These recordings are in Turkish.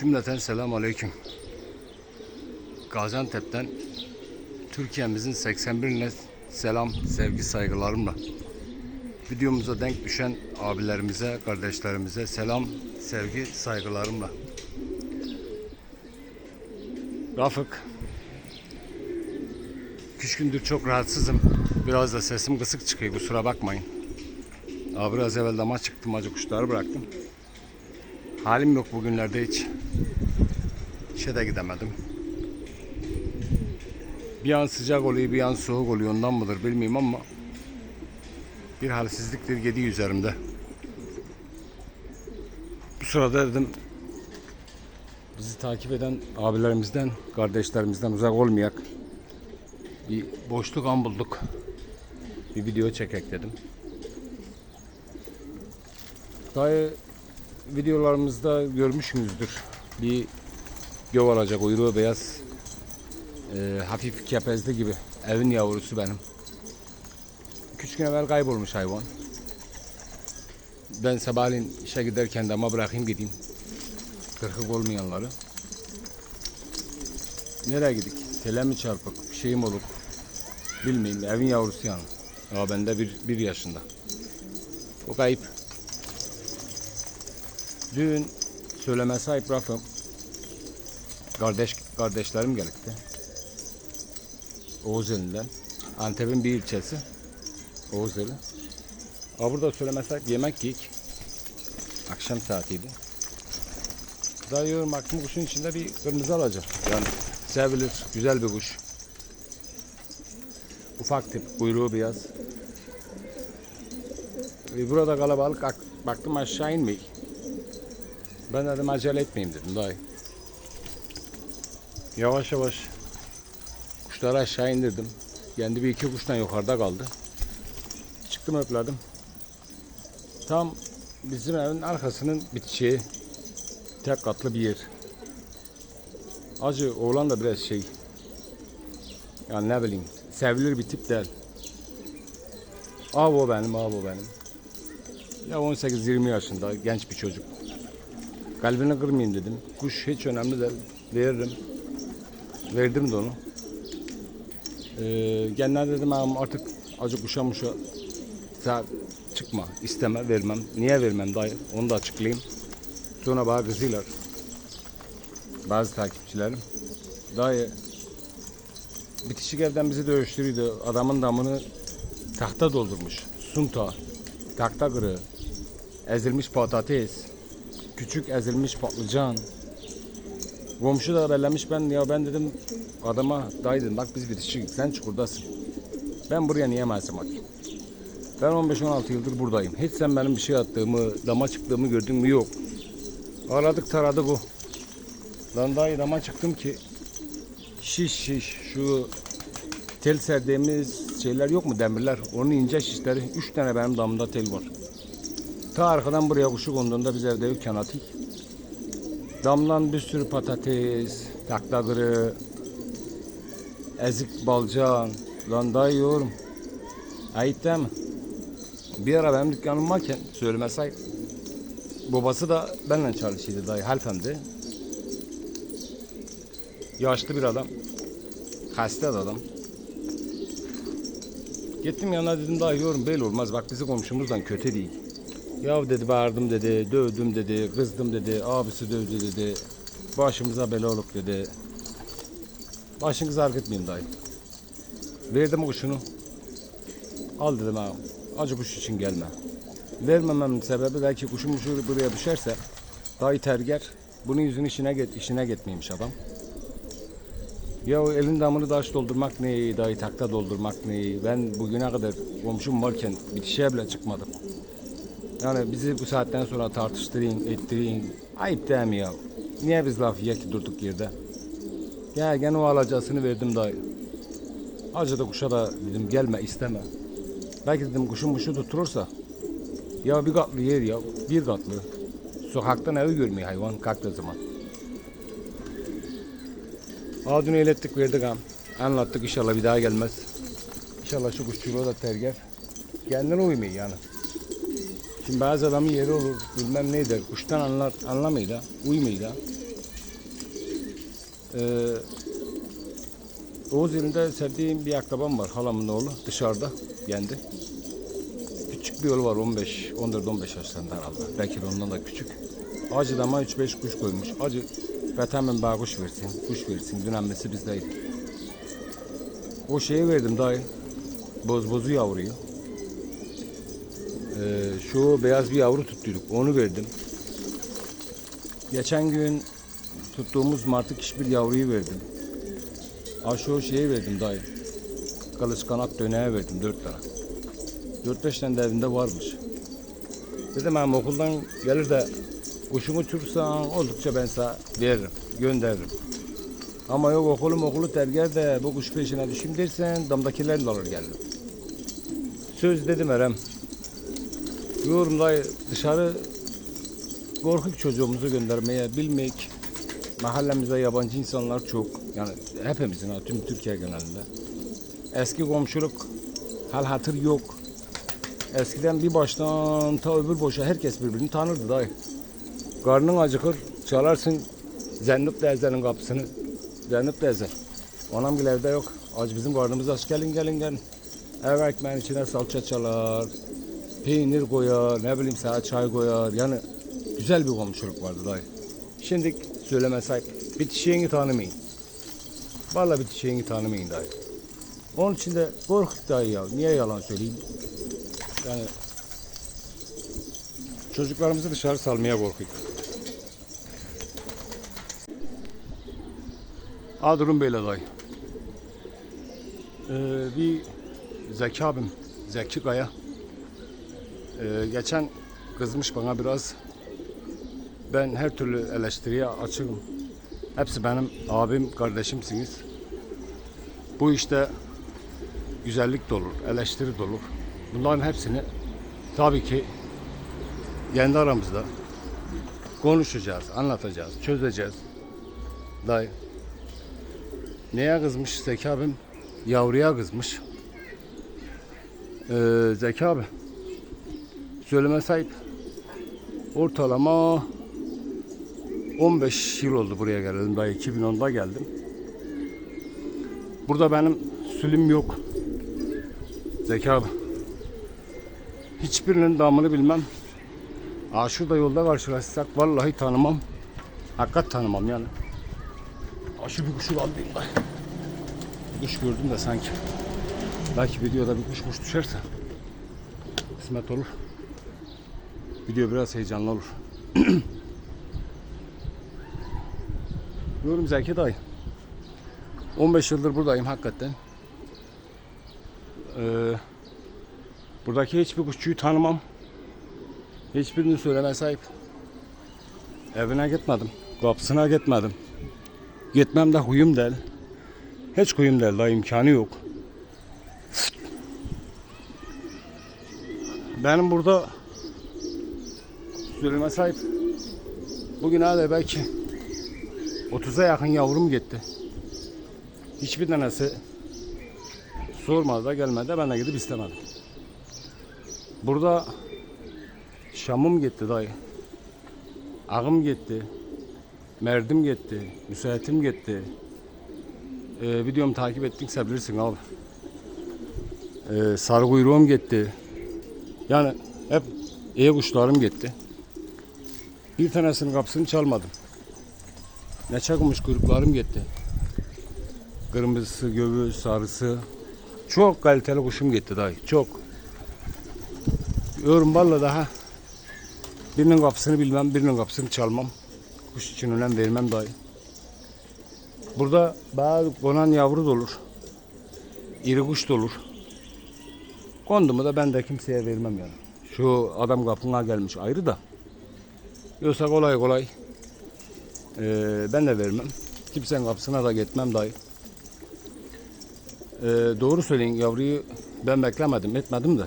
Cümleten selam aleyküm. Gaziantep'ten Türkiye'mizin 81'ine selam, sevgi, saygılarımla. Videomuza denk düşen abilerimize, kardeşlerimize selam, sevgi, saygılarımla. Rafık. Üç çok rahatsızım. Biraz da sesim kısık çıkıyor kusura bakmayın. Abi biraz evvel dama çıktım acı kuşları bıraktım. Halim yok bugünlerde hiç. İşe de gidemedim. Bir an sıcak oluyor, bir an soğuk oluyor. Ondan mıdır bilmiyorum ama bir halsizliktir gedi üzerimde. Bu sırada dedim bizi takip eden abilerimizden, kardeşlerimizden uzak olmayak. Bir boşluk an bulduk. Bir video çekek dedim. Dayı videolarımızda görmüşsünüzdür. Bir göv alacak uyruğu beyaz e, hafif kepezli gibi evin yavrusu benim. Küçük gün evvel kaybolmuş hayvan. Ben sabahleyin işe giderken de ama bırakayım gideyim. Kırkık olmayanları. Nereye gidik? Tele mi çarpık? Bir şeyim olur. Bilmiyorum. Evin yavrusu yani. Ya bende bir, bir yaşında. O kayıp. Dün söyleme sahip Rafım kardeş kardeşlerim geldi. Oğuzeli'den. Antep'in bir ilçesi. Oğuzeli. Aa, burada söyleme sahip yemek yiyik. Akşam saatiydi. Dayıyorum aklım kuşun içinde bir kırmızı alacak. Yani sevilir. Güzel bir kuş. Ufak tip. Kuyruğu beyaz. E, Burada kalabalık. Ak- Baktım aşağı inmeyi. Ben dedim acele etmeyeyim dedim dayı. Yavaş yavaş kuşları aşağı indirdim. Kendi bir iki kuştan yukarıda kaldı. Çıktım öpledim. Tam bizim evin arkasının bitişiği tek katlı bir yer. Acı oğlan da biraz şey yani ne bileyim sevilir bir tip değil. Abi o benim, abi o benim. Ya 18-20 yaşında genç bir çocuk. Kalbini kırmayayım dedim. Kuş hiç önemli değil. Veririm. Verdim de onu. Ee, genler dedim "Ağam artık acı kuşa muşa çıkma isteme vermem. Niye vermem dayı onu da açıklayayım. Sonra bana kızıyorlar. Bazı takipçilerim. Dayı bitişik evden bizi dövüştürüyordu. Adamın damını tahta doldurmuş. Sunta, tahta kırığı, ezilmiş patates, küçük ezilmiş patlıcan. Komşu da bellemiş ben ya ben dedim adama dayı dedim bak biz bitişik sen çukurdasın. Ben buraya niye malzeme atayım? Ben 15-16 yıldır buradayım. Hiç sen benim bir şey attığımı, dama çıktığımı gördün mü? Yok. Aradık taradık o. Lan dayı dama çıktım ki şiş şiş şu tel serdiğimiz şeyler yok mu demirler? Onun ince şişleri. Üç tane benim damımda tel var. Ta arkadan buraya kuşu konduğunda biz evde yokken atik. Damlan bir sürü patates, taklagırı, ezik balcan. Lan dayı yiyorum. Ayıp değil? Bir ara benim dükkanım varken söyleme sahip. Babası da benimle çalışıyordu dayı Halfem'de. Yaşlı bir adam. Hasta da adam. Gittim yanına dedim dayı yorum böyle olmaz bak bizi komşumuzdan kötü değil. Ya dedi bağırdım dedi, dövdüm dedi, kızdım dedi, abisi dövdü dedi. Başımıza bela olup dedi. Başınızı harketmeyin dayı. Verdim kuşunu. Al dedim ha. Acı kuş için gelme. Vermememin sebebi belki kuşum şu buraya düşerse dayı terger. Bunun yüzünü işine get işine gitmeymiş adam. Ya o elin damını taş doldurmak ne, dayı takta doldurmak ne. Ben bugüne kadar komşum varken bitişe bile çıkmadım. Yani bizi bu saatten sonra tartıştırayım, ettireyim. Ayıp değil mi ya? Niye biz laf yiyek ki durduk yerde? Gel gene o alacasını verdim dayı. Acı da kuşa da dedim gelme isteme. Belki dedim kuşun kuşu tutturursa. Ya bir katlı yer ya bir katlı. Sokaktan evi görmüyor hayvan kalktığı zaman. Adını ilettik verdik am. Anlattık inşallah bir daha gelmez. İnşallah şu kuşçuluğu da terger. Kendine uymuyor yani. Şimdi bazı adamın yeri olur bilmem ne der. Kuştan anlar, uymuyor da. Ee, Oğuz yerinde sevdiğim bir akrabam var. Halamın oğlu dışarıda yendi. Küçük bir yolu var 15, 14-15 yaşlarında herhalde. Belki de ondan da küçük. Acı dama 3-5 kuş koymuş. Acı vitamin bağ kuş versin, kuş versin. Dünemmesi bizdeydi. O şeyi verdim dayı. Boz bozu yavruyu. Ee, şu beyaz bir yavru tuttuyduk. Onu verdim. Geçen gün tuttuğumuz martı bir yavruyu verdim. Aşağı şeyi verdim dayı. Kılıç kanat döneğe verdim dört tane. Dört beş tane de evinde varmış. Dedim hem okuldan gelir de kuşunu uçursan oldukça ben sana veririm, gönderirim. Ama yok okulum okulu terger de bu kuş peşine düşeyim dersen damdakilerle alır gelirim. Söz dedim Erem. Diyorum dayı dışarı korkuk çocuğumuzu göndermeye bilmek mahallemizde yabancı insanlar çok. Yani hepimizin tüm Türkiye genelinde. Eski komşuluk hal hatır yok. Eskiden bir baştan ta öbür boşa herkes birbirini tanırdı dayı. Karnın acıkır çalarsın Zennip teyzenin kapısını. Zennip teyze anam bile evde yok. Acı bizim karnımız aç gelin gelin gelin. Ev ekmeğin içine salça çalar peynir koyar ne bileyim sana çay koyar yani güzel bir komşuluk vardı dayı Şimdi söyleme sahip. Bitişiğini tanımayın. Vallahi bitişiğini tanımayın dayı. Onun için de korkuk dayı ya. Niye yalan söyleyeyim? Yani çocuklarımızı dışarı salmaya korkuyoruz. Ha durum böyle dayı. Ee, bir Zeki abim, Zeki Kaya. Ee, geçen kızmış bana biraz ben her türlü eleştiriye açığım. Hepsi benim abim, kardeşimsiniz. Bu işte güzellik de olur, eleştiri de olur. Bunların hepsini tabii ki kendi aramızda konuşacağız, anlatacağız, çözeceğiz. Dayı. Neye kızmış Zeki abim? Yavruya kızmış. Ee, Zeki abi. Söyleme. Ortalama 15 yıl oldu buraya geldim. Daha 2010'da geldim. Burada benim sülüm yok. Zeki abi. Hiçbirinin damını bilmem. Aa şurada yolda karşılaşsak vallahi tanımam. Hakikat tanımam yani. Aa şu bir kuşu alayım da. Kuş gördüm de sanki. Belki videoda bir kuş kuş düşerse. Kısmet olur. Video biraz heyecanlı olur. Diyorum Zeki dayı. 15 yıldır buradayım hakikaten. Ee, buradaki hiçbir kuşçuyu tanımam. Hiçbirini söyleme sahip. Evine gitmedim. Kapısına gitmedim. Gitmem de huyum değil. Hiç huyum değil. Daha imkanı yok. Benim burada söyleme sahip. Bugün hala belki 30'a yakın yavrum gitti. Hiçbir tanesi sormadı da gelmedi. Ben de gidip istemedim. Burada Şam'ım gitti dayı. Ağım gitti. Merdim gitti. Müsaitim gitti. Ee, videomu takip ettikse bilirsin abi. Ee, sarı kuyruğum gitti. Yani hep iyi kuşlarım gitti. Bir tanesinin kapısını çalmadım. Ne çakılmış kuyruklarım gitti. Kırmızısı, göğü, sarısı. Çok kaliteli kuşum gitti dayı. Çok. Yorum valla daha birinin kapısını bilmem, birinin kapısını çalmam. Kuş için önem vermem dayı. Burada bazı konan yavru da olur. İri kuş da olur. Kondu da ben de kimseye vermem yani. Şu adam kapına gelmiş ayrı da. Yoksa kolay kolay ee, ben de vermem. Kimsenin kapısına da gitmem dayı. Ee, doğru söyleyin yavruyu ben beklemedim etmedim de.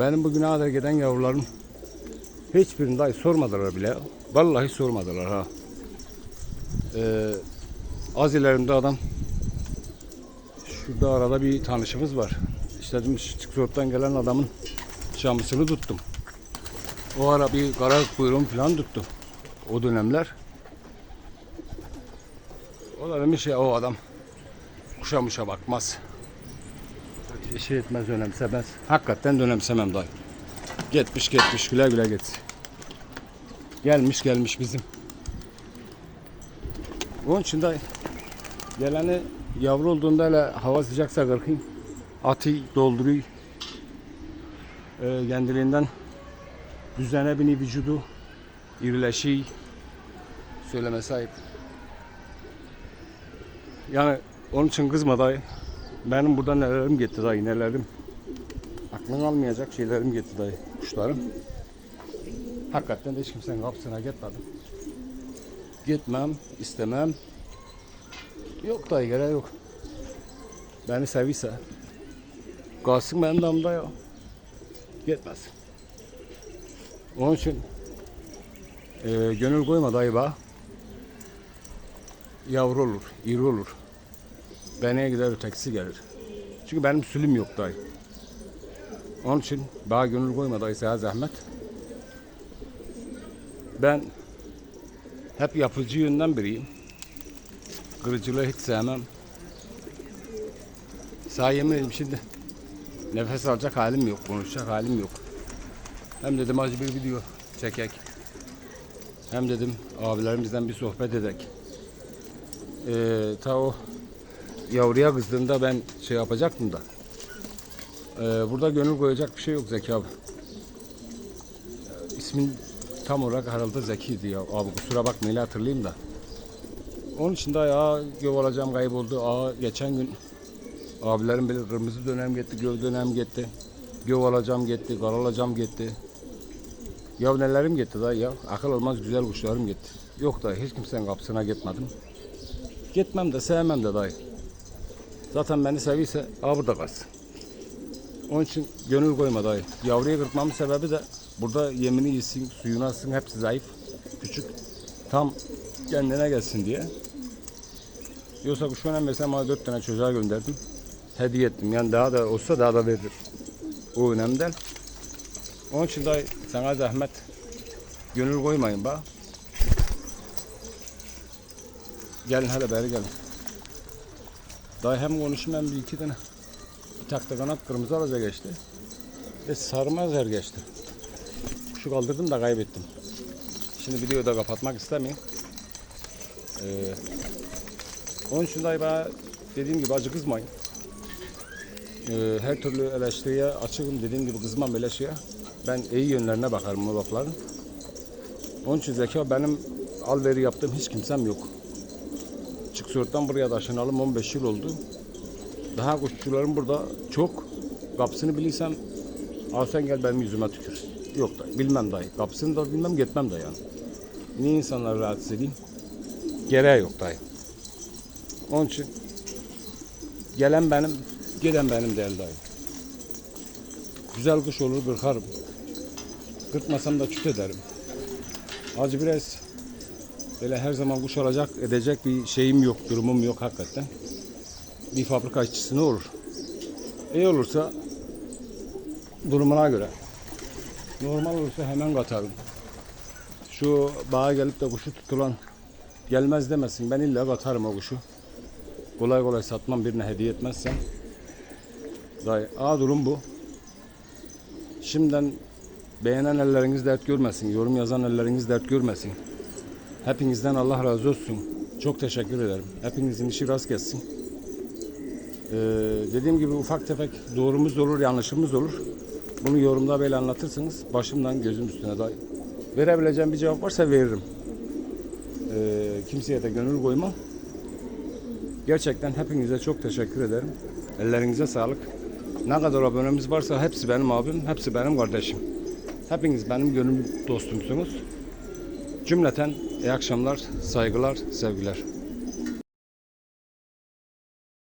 Benim bugüne kadar giden yavrularım hiçbirini dayı sormadılar bile. Vallahi sormadılar ha. Ee, az ilerimde adam şurada arada bir tanışımız var. İşte demiş Çıksort'tan gelen adamın şamısını tuttum. O ara bir kara kuyruğum falan tuttu. O dönemler. O da demiş ya o adam kuşa muşa bakmaz. Şey etmez önemsemez. Hakikaten önemsemem dayı. Gitmiş gitmiş güle güle gitsin. Gelmiş gelmiş bizim. Onun için de geleni yavru olduğunda hele hava sıcaksa kırkayım. Atı dolduruyor. Ee, kendiliğinden düzene bini vücudu irileşiyor. Söyleme sahip. Yani onun için kızma dayı. Benim burada nelerim gitti dayı nelerim. Aklın almayacak şeylerim gitti dayı. Kuşlarım. Hakikaten de hiç kimsenin kapısına gitmedim. Gitmem, istemem. Yok dayı gerek yok. Beni seviyse. Kalsın benim damda ya. Gitmez. Onun için e, gönül koyma dayı bana. Yavru olur, iri olur. Beneye gider ötekisi gelir. Çünkü benim sülüm yok dayı. Onun için bana gönül koyma dayı sana zahmet. Ben hep yapıcı yönden biriyim. Kırıcılığı hiç sevmem. Sağ şimdi nefes alacak halim yok, konuşacak halim yok. Hem dedim acı bir video çekek. Hem dedim abilerimizden bir sohbet edek. Ee, ta o yavruya kızdığında ben şey yapacaktım da. Ee, burada gönül koyacak bir şey yok Zeki abi. İsmin tam olarak herhalde Zeki'ydi ya. Abi kusura bakmayın hatırlayayım da. Onun için de ya göv alacağım kayboldu. Aa geçen gün abilerim bile kırmızı dönem gitti, göv dönem gitti. Göv alacağım gitti, kar alacağım gitti. Ya nelerim gitti da ya. Akıl olmaz güzel kuşlarım gitti. Yok da hiç kimsenin kapısına gitmedim. Gitmem de sevmem de dayı. Zaten beni seviyorsa aa burada kalsın. Onun için gönül koyma dayı. Yavruyu kırpmamın sebebi de burada yemini yesin, suyunu alsın hepsi zayıf, küçük. Tam kendine gelsin diye. Yoksa kuşun mesela bana dört tane çocuğa gönderdim. Hediye ettim. Yani daha da olsa daha da veririm. O önemli değil. Onun için dayı sana zahmet. Gönül koymayın bak. Gelin hele beri gelin. Dayı hem konuşayım hem bir iki tane. Bir takta kanat kırmızı alaca geçti. Ve sarmaz her geçti. Kuşu kaldırdım da kaybettim. Şimdi videoyu da kapatmak istemiyorum. Ee, onun için dayı bana dediğim gibi acı kızmayın. Ee, her türlü eleştiriye açığım dediğim gibi kızmam şeye. Ben iyi yönlerine bakarım o lafların. Onun için zeka benim al veri yaptığım hiç kimsem yok. Çıksört'ten buraya taşınalım 15 yıl oldu. Daha kuşçularım burada çok. Kapısını bilirsem al sen gel benim yüzüme tükür. Yok da bilmem dayı. Kapısını da bilmem gitmem de yani. Niye insanları rahatsız edeyim? Gereği yok dayı. Onun için gelen benim, giden benim değil dayı. Güzel kuş olur kırkarım. Kırpmasam da çüt ederim. Acı biraz böyle her zaman kuş alacak edecek bir şeyim yok, durumum yok hakikaten. Bir fabrika işçisi ne olur? İyi olursa durumuna göre. Normal olursa hemen katarım. Şu bağa gelip de kuşu tutulan gelmez demesin. Ben illa katarım o kuşu. Kolay kolay satmam birine hediye etmezsem. Dayı, A durum bu. Şimdiden beğenen elleriniz dert görmesin. Yorum yazan elleriniz dert görmesin. Hepinizden Allah razı olsun. Çok teşekkür ederim. Hepinizin işi rast gelsin. Ee, dediğim gibi ufak tefek doğrumuz olur, yanlışımız olur. Bunu yorumda böyle anlatırsınız. Başımdan gözüm üstüne dayı. Verebileceğim bir cevap varsa veririm. Ee, kimseye de gönül koymam. Gerçekten hepinize çok teşekkür ederim. Ellerinize sağlık. Ne kadar abonemiz varsa hepsi benim abim, hepsi benim kardeşim. Hepiniz benim gönül dostumsunuz. Cümleten iyi akşamlar, saygılar, sevgiler.